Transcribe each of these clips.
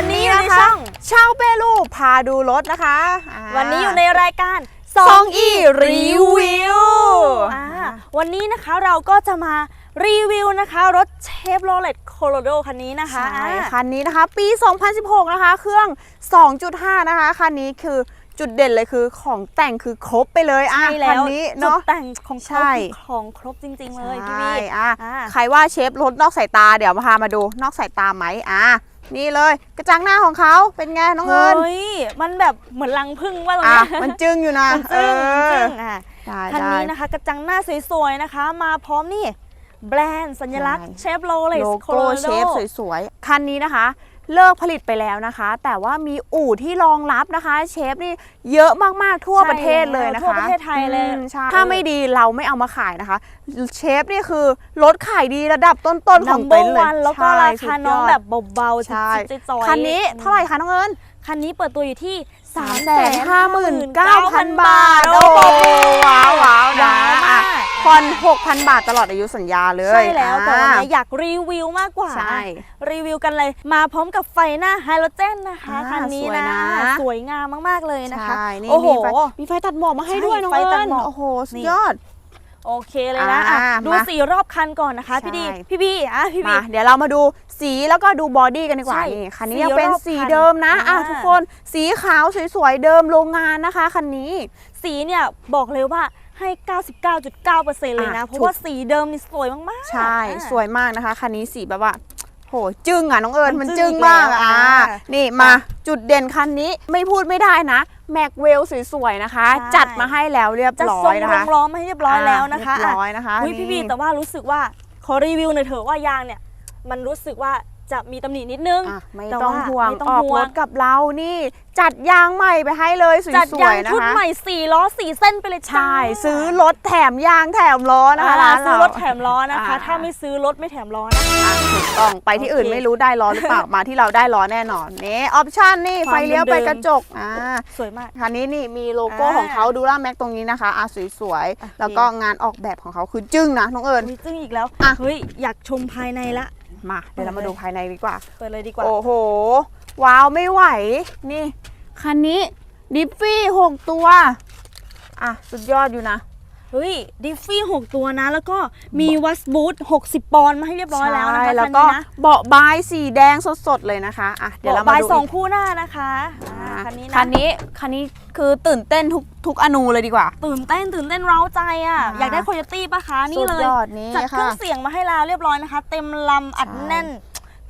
วันนี้นะคะเช่าเปรูพาดูรถนะคะอ่าวันนี้อยู่ในรายการซองอีรีวิวอ่าวันนี้นะคะเราก็จะมารีวิวนะคะรถเชฟโรเลตโคโลโดคันนี้นะคะใช่อ่าคันนี้นะคะ ปี 2016 นะคะ เครื่อง 2.5 นะคะ คันนี้คือจุดเด่นเลยคือของแต่งคือครบไปเลยอะใช่แล้คัวนี้จุดเนาะแต่งของเขาใช่คือของครบจริง ๆ เลยพี่ใช่พี่อะอ่าใครว่าเชฟรถนอกสายตาเดี๋ยวมาพามาดูนอกสายตาไหมอะ นี่เลยกระจังหน้าของเขาเป็นไงน้องเอิญเฮ้ยมันแบบเหมือนรังผึ้งว่าตรงอะเนี้ยมันจึงอยู่นะมันจึ้งมันเอจึ้องอะได้คันได้นี้นะคะ กระจังหน้าสวยๆนะคะ มาพร้อมนี่แบรนด์สัญลักษณ์ใช่เชฟโรเลตโลโคโก้โลเชโดฟสวยๆ คันนี้นะคะ เลิกผลิตไปแล้วนะคะ แต่ว่ามีอู่ที่รองรับนะคะ เชฟนี่เยอะมากๆทั่วใช่ประเทศเลยนะคะทั่วประเทศไทยเลยอืมใช่ถ้าไม่ดีเราไม่เอามาขายนะคะ เชฟนี่คือรถขายดีระดับต้นๆของ number เต็นท์เลย one แล้วก็ใช่ราคาสุดยดน้องแบบเบาๆใช่จิ๊บๆจอยๆคันนี้เท่าไหร่คะน้องเอิญคันนี้เปิดตัวอยู่ที่3 3 5 9 0 0 0 บาท โอ้โอ้โหโหว้าวว้าวนะว้าวมาก ผ่อน6,000 บาทตลอดอายุสัญญาเลยใช่แล้วแต่วันอ่านี้อยากรีวิวมากกว่า ใช่ รีวิวกันเลยมาพร้อมกับไฟหน้าไฮโลเจนนะคะอ่าคันนี้สวยนะนะ สวยงามมากๆเลยนะคะใช่นี่โอ้โหมีไฟมีไฟตัดหมอกมาให้ด้วยใช่น้องไฟเอิตัดญหมอกโอ้โหสุดนี่ยอดโอเคเลยนะอะอ่าดูมาสีรอบคันก่อนนะคะ พี่ดีใช่พี่บีอะพี่บีมาเดี๋ยวเรามาดูสีแล้วก็ดูบอดี้กันดีกว่าใช่นี่คันนี้สียังเป็นรอบสีคันเดิมนะอะอ่าทุกคนสีขาวสวยๆเดิมโรงงานนะคะคันนี้ สีเนี่ยบอกเลยว่า ให้ 99.9%เลยนะ อะเพราะถูกว่าสีเดิมนี่สวยมากๆใช่ อะ สวยมากนะคะ คันนี้สีแบบว่า โห จึ้งอะน้องเอิญ มัมันนจึ้จึ้งงอีกมากแล้วอะอ่านี่มา จุดเด่นคันนี้ไม่พูดไม่ได้นะ แม็กเวลสวยๆนะคะ ใช่ จัดมาให้แล้วเรียบจะร้อทรงยนะรคะองล้อมมาให้เรียบร้อยแล้วนะคะเรียบร้อยนะคะอุ้ยพี่บีนี่ แต่ว่ารู้สึกว่าขอรีวิวหน่อยเถอะว่ายางเนี่ย มันรู้สึกว่า จะมีตำหนินิดนึงอะไม่แต่ต้องว่าห่วงไม่ต้องออกห่วรงถกับเรานี่ จัดยางใหม่ไปให้เลยสจัดวยยางๆนะชุดคะใหม่สี่ล้อสี่เส้นไปเลยจ้า ใช่ซื้อรถแถมยางแถมล้อนะคะอ่าร้านซื้อเรา รถแถมล้อนะคะ อ่า ถ้าไม่ซื้อรถไม่แถมล้อนะ อะถูกต้องไปที่อื่นโอเคไม่รู้ได้ล้อหรือเปล่า มาที่เราได้ล้อแน่นอนนี่ออปชั่นนี่ความไฟเลี้ยวไปเดิมๆกระจกอ่าสวยมาก คันนี้นี่มีโลโก้อ่าของเขาดูล่าแม็กตรงนี้นะคะอะสวยโอเค ๆ แล้วก็งานออกแบบของเขาคือจึ้งนะน้องเอิญ มีจึ้งอีกแล้ว อะ เฮ้ย อยากชมภายในละ มาเดี๋ยวเรามาเปิดเลยดูภายในดีกว่า เปิดเลยดีกว่า โอ้โห ว้าวไม่ไหว นี่ คันนี้ดิฟฟี่หกตัว อะ สุดยอดอยู่นะ เฮ้ยดิฟฟี่ 6 ตัวนะ แล้วก็มีวัสบูท60 ปอนด์มาให้เรียบร้อยแล้วนะคะใช่แล้วคันก็นี้นะเบาะบายสีแดงสดๆเลยนะคะอะเดี๋ยวเราบมาายดูสองอีกคู่หน้านะคะอ่าอ่าคันนี้นะคันนี้คันนี้คือตื่นเต้นทุกทุกอนูเลยดีกว่า ตื่นเต้นตื่นเต้นเร้าใจอะอ่าอยากได้โคโยตี้ปะคะนี่สุดเลยยอดนี้จัดเครื่ค่ะองเสียงมาให้แล้วเรียบร้อยนะคะ เต็มลำอัดใช่แน่น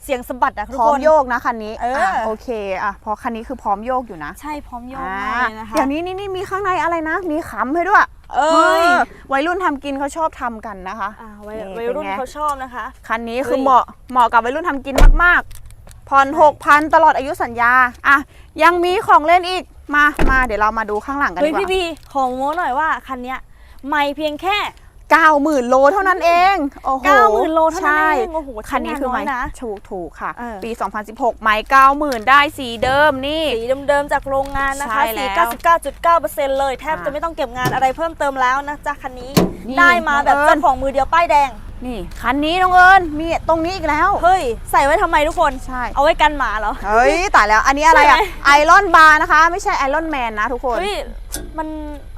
เสียงสะบัดอะทุกพร้อคมนโยกนะคันนี้เอออะโอเคอะเพราะคันนี้คือพร้อมโยกอยู่นะ ใช่พร้อมโยกอ่ามากเลยนะคะเดี๋ยวนี้นี่นี่มีข้างในอะไรนะ มีขำให้ด้วย เอ้ย อวัยรุ่นทำกินเขาชอบทำกันนะคะอ่าวัยนี่วัยรุ่นเป็นไงเขาชอบนะคะ คันนี้คือเฮ้ย เหมาะเหมาะกับวัยรุ่นทำกินมากๆผ่อนใช่หกพันตลอดอายุสัญญาอะยังมีของเล่นอีกมามาเดี๋ยวเรามาดูข้างหลังกันเฮ้ยดีกว่าพี่บี ขอโม้หน่อยว่าคันเนี้ยไม่เพียงแค่ เก้าหมื่นโลเท่านั้นเองโอ้โห90,000โลเท่านั้นใช่เองโอ้โหคันนี้คือใช้ไม้งานน้อยนะถูกถูกค่ะเออปี 2016 ไม้เก้าหมื่นได้สีเดิมนี่ สีเดิมๆจากโรงงานนะคะใช่สีแล้ว99.9%เลยแทบอ่าจะไม่ต้องเก็บงานอะไรเพิ่มเติมแล้วนะจ๊ะคันนี้นี่ได้มาแบบน้องเอิญเจ้าของมือเดียวป้ายแดงนี่คันนี้น้องเอิญมีตรงนี้อีกแล้ว เฮ้ย ใส่ไว้ทำไมทุกคนใช่เอาไว้กันหมาเหรอ เฮ้ยตายแล้วอันนี้อะไรอะใช่ไหมไอรอนบาร์นะคะ ไม่ใช่ไอรอนแมนนะทุกคนเฮ้ย มัน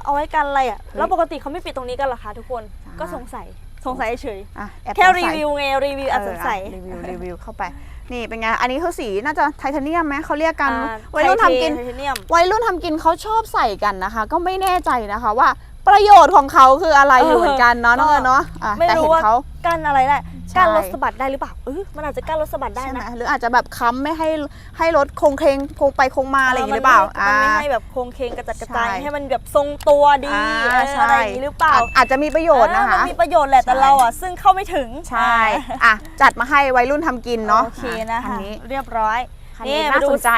เอาไว้กันอะไรอะเฮ้ยแล้วปกติเขาไม่ปิดตรงนี้กันเหรอคะทุกคนอ่าก็สงสัย สงสัยเฉยอะอบแค่สงสัรียวิวไงรีวิวอาจสงสัย เอออะรีวิวรีวิวเข้าไป นี่เป็นไง อันนี้คือสีน่าจะไทเทเนียมไหมเขาเรียกกัน อ่าวัยรุ่นทำกินไทเทเนียม วัยรุ่นทำกินเขาชอบใส่กันนะคะ ก็ไม่แน่ใจนะคะว่าประโยชน์ของเขาคืออะไรอยู่เหมือนกันเนาะน้องเอิญเนาะอะไม่แต่รู้เห็นว่าเขา กั้นอะไรได้ ใช่กั้นรถสะบัดได้หรือเปล่าเออมันอาจจะกั้นรถสะบัดได้ใช่ไหมนะหรืออาจจะแบบค้ำไม่ให้ให้รถคงเคงคงไปคงมาอะไรอย่างนี้หรือเปล่ามันไม่อ่า ให้แบบโครงเคงกระจัดกระจายใช่ ให้มันแบบทรงตัวดีอ่าเออใช่อะไรอย่างนี้หรือเปล่าจอาจจะมีประโยชน์นะคะเออมันมีประโยชน์แหละแต่ใช่ เราอะซึ่งเข้าไม่ถึงใช่อะจัดมาให้วัยรุ่นทำกินเนาะโอเคนะคัคะนี้เรียบร้อย คันนี้นี่น่ามาดูสนใจ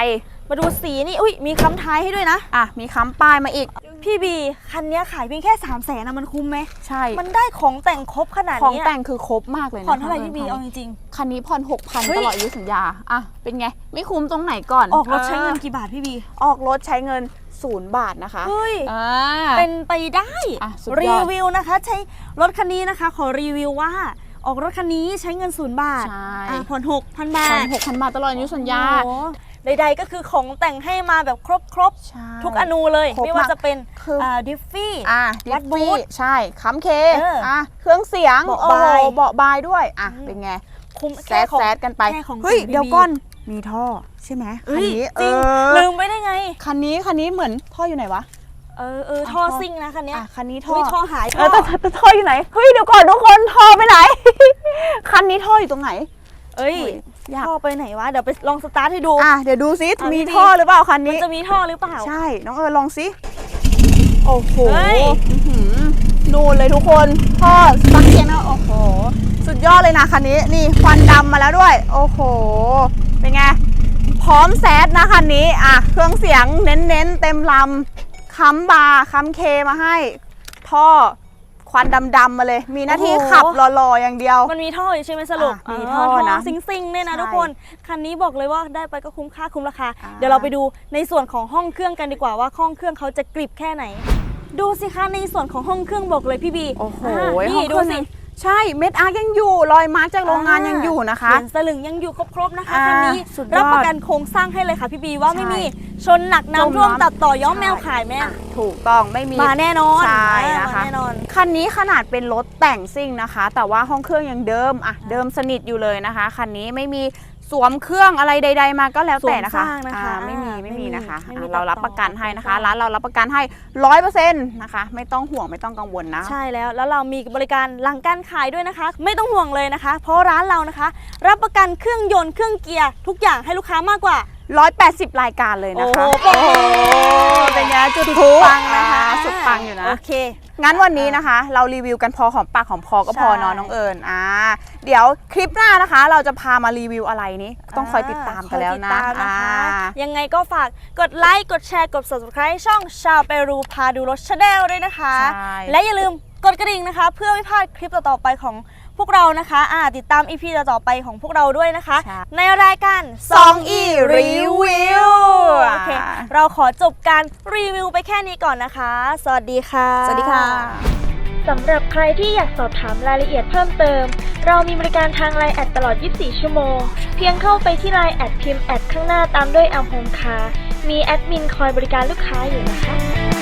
มาดูสีนี่อุ้ยมีคำท้ายให้ด้วยนะ อะมีค้ำป้ายมาอีก พี่บี คันเนี้ยขายเพียงแค่3ามแสนนะมันคุ้มไหมใช่ มันได้ของแต่งครบขนาดของเนี้ยแต่งคือครบมากเลยนะผ่อนเท่าไหร่คะพี่บีเอาจริงคันนี้ผ่อนหกพันเฮ้ยตลอดอายุสัญญาอะเป็นไง ไม่คุ้มตรงไหนก่อนๆออกรถใช้เงินกี่บาทพี่บี ออกรถใช้เงินศูนย์บาทนะคะเฮ้ยอ่าเป็นไปได้อะสุดยอดรีวิวนะคะ ใช้รถคันนี้นะคะ ขอรีวิวว่าออกรถคันนี้ใช้เงินศูนย์บาทใช่อะผ่อนหกพันบาผ่อนทหกพันบาทตลอดอายุสัญญาโอ้โห ใดๆก็คือของแต่งให้มาแบบครบใช่ๆทุกอนูเลย ครบไม่ว่าากจะเป็นคืออ่อ่าดิฟฟี่ อะวัวัดดบูบูธใช่ค้ำเคเอออ่อะเครื่องเสียงเบาะโอ้บายโหเบาะบายด้วยอะอืมเป็นไงคุ้มแซแค่ดของ แซดกันไปแค่ของเฮ้ยแต่งเดี๋ยว BB ก่อนมีท่อใช่ไหมคัเอ้นยนี้จริงเออลืมไปได้ไง คันนี้คันนี้เหมือนท่ออยู่ไหนวะเออเออท่อซิ่งนะคันเนี้ยอะคันนี้ท่อเฮ้ยท่อหายเออแต่แต่แต่ท่ออยู่ไหน เฮ้ยเดี๋ยวก่อนทุกคนท่อไปไหน คันนี้ท่ออยู่ตรงไหน เอ้ยอยากท่อไปไหนวะ เดี๋ยวไปลองสตาร์ทให้ดู อะเดี๋ยวดูซิอะมีพี่บีท่อหรือเปล่าคันมันนี้ จะมีท่อหรือเปล่า ใช่ น้องเอิญลองซิโอ้โหเฮ้ย อื้อหือนูนเลยทุกคนท่อสตั๊กเกียร์นะโอ้โห สุดยอดเลยนะคันนี้ นี่ควันดำมาแล้วด้วย โอ้โห เป็นไง พร้อมแซดนะคันนี้ อะ เครื่องเสียงเน้นๆ เต็มลำค้ำบาร์ค้ำเคมาให้ ท่อ ควันดำๆมาเลย มีหน้าที่โอ้โห ขับรอๆอย่างเดียว มันมีท่ออยู่ใช่ไหมสรุปอะมีท่อนะซิงซิงๆเนี่ยนะใช่ทุกคน คันนี้บอกเลยว่าได้ไปก็คุ้มค่าคุ้มราคา อ่า เดี๋ยวเราไปดูในส่วนของห้องเครื่องกันดีกว่าว่าห้องเครื่องเขาจะกริบแค่ไหน ดูสิคะในส่วนของห้องเครื่องบอกเลยพี่บีโอ้โหอ่าห้นี่องเคดูรื่องสิ ใช่เม็ดอาร์ยังอยู่รอยมาร์กจากโรงงานยังอยู่นะคะ เหรียญสลึงยังอยู่ครบๆนะคะอ่าคันนี้สุดยอดรับประกันโครงสร้างให้เลยค่ะพี่บีว่าใช่ไม่มีชนหนักน้ำท่วมจมน้ำ ตัดต่อย้อมแมวใช่ขายแม่อะถูกต้องไม่มี มาแน่นอนใช่อ่านะคะ มาแน่นอน คันนี้ขนาดเป็นรถแต่งซิ่งนะคะ แต่ว่าห้องเครื่องยังเดิมอะเดิมสนิทอยู่เลยนะคะ คันนี้ไม่มี สวมเครื่องอะไรใด ๆ มาก็แล้วแต่นะคะสวมสร้างนะคะอ่าไม่มีอ่าไม่มีนะคะไม่มีอะเรารับตัดต่อประกันให้นะคะสวมสร้างร้านเรารับประกันให้ร้อยเปอร์เซ็นต์นะคะ ไม่ต้องห่วงไม่ต้องกังวลนะ ใช่แล้วแล้วเรามีบริการหลังการขายด้วยนะคะ ไม่ต้องห่วงเลยนะคะ เพราะร้านเรานะคะ รับประกันเครื่องยนต์เครื่องเกียร์ทุกอย่างให้ลูกค้ามากกว่า 180 รายการเลยนะคะโอ้โห เป็นไงจุดพลุปังนะคะอ่าสุดปังอยู่นะ โอเค งั้นวันนี้นะคะ เรารีวิวกันพอหอมปากหอมคอก็พอใช่เนอะน้องเอิญอ่าเดี๋ยวคลิปหน้านะคะ เราจะพามารีวิวอะไรนี้ต้องคอยติดตามกันแล้วนะคอยติดตามนะคะ อ่า ยังไงก็ฝากกดไลค์กดแชร์กด subscribe ช่องชาวเปรูพาดูรถชาแนลด้วยนะคะ ใช่ และอย่าลืมกดกระดิ่งนะคะ เพื่อไม่พลาดคลิปต่อๆไปของ พวกเรานะคะอ่าติดตาม EP ต่อๆไปของพวกเราด้วยนะคะ ใช่ ในรายการ 2E Review โอเคเราขอจบการรีวิวไปแค่นี้ก่อนนะคะ สวัสดีค่ะ สวัสดีค่ะ สำหรับใครที่อยากสอบถามรายละเอียดเพิ่มเติม เรามีบริการทางไลน์แอดตลอด 24 ชั่วโมง เพียงเข้าไปที่ไลน์แอดพิมพ์แอดข้างหน้าตามด้วยอัมโฮมคามีแอดมินคอยบริการลูกค้าอยู่นะคะ